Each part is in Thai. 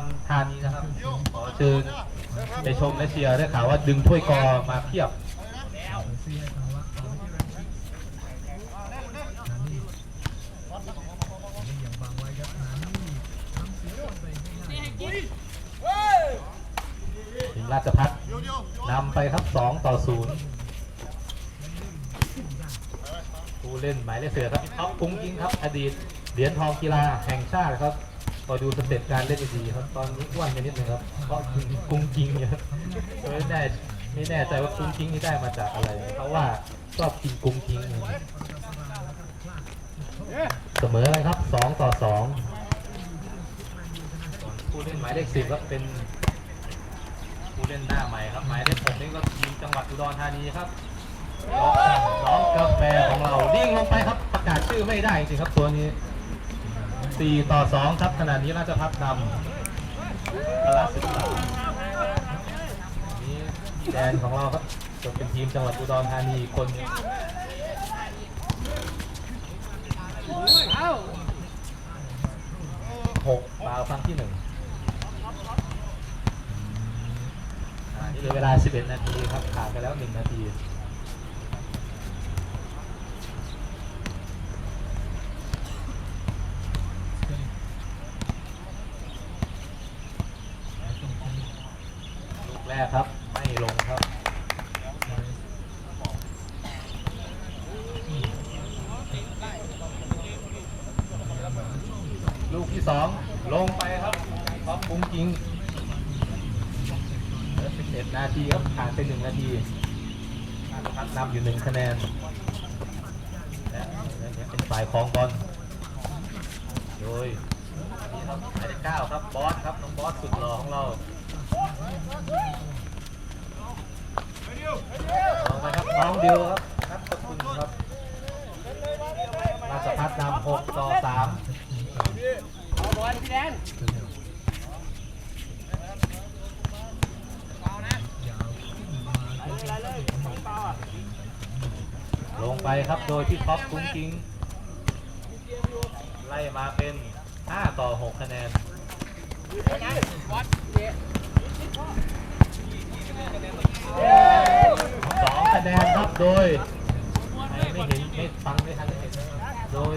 รธานีนะครับ ขอเชิญไปชมและเชียร์ได้ข่าวว่าดึงถ้วยกอมาเพียบถึงราชพัฒน์นำไปครับ 2 ต่อ 0 ผู้เล่นหมายเลขเสือครับท็อปกุ้งกิ้งครับ อดีตเหรียญทองกีฬาแห่งชาติครับ พอดูสเต็ปการเล่นดีๆครับ ตอนนี้อ้วนไปนิดนึงครับ เพราะกุ้งกิ้งเนี่ยไม่แน่ไม่แน่ใจว่ากุ้งกิ้งนี่ได้มาจากอะไร เพราะว่าชอบกินกุ้งกิ้งเสมอเลยครับ2ต่อ2ผู้เล่นหมายเลขสิบครับเป็นผู้เล่นหน้าใหม่ครับ หมายเลขผมนี่ก็ทีมจังหวัดอุดรธานีครับน้องกาแฟของเราดิ่งลงไปครับ ประกาศชื่อไม่ได้จริงครับตัวนี้ 4 ต่อ 2 ครับขณะนี้ราชพัฒน์นำพละศึกษานี่แดนของเราครับจะเป็นทีมจังหวัดอุดรธานีคนหกฟาวครั้งที่หนึ่งอ่านี่เหลือเวลา 11 นาทีครับผ่านไปแล้ว 1 นาที รกครับ ไม่ลงครับลูกที่สองลงไปครับพร้อมปุ้งกิ้งเหลือ11นาทีครับผ่านไป1นาทีราชพัฒน์นำอยู่1คะแนนและและเป็นฝ่ายของบอลโดยนี่ครับหมายเลขเก้าครับบอสครับน้องบอสสุดหล่อของเรา ลงไปครับน้องดียวครับนัทสกุลครับราชพัฒน์นำ6ต่อ3ลพี่แดนลงไปครับโดยที่ท็อปกุ้งกิ้งไล่มาเป็น 5 ต่อ 6 คะแนน โดยไม่เห็นไม่ฟังไม่ทันเห็นโดย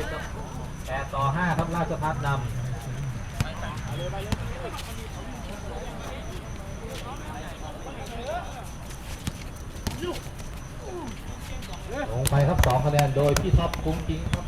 แปดต่อห้าครับราชพัฒน์นำลงไปครับสองคะแนนโดยพี่ท็อปกุ้งกิ้งครับ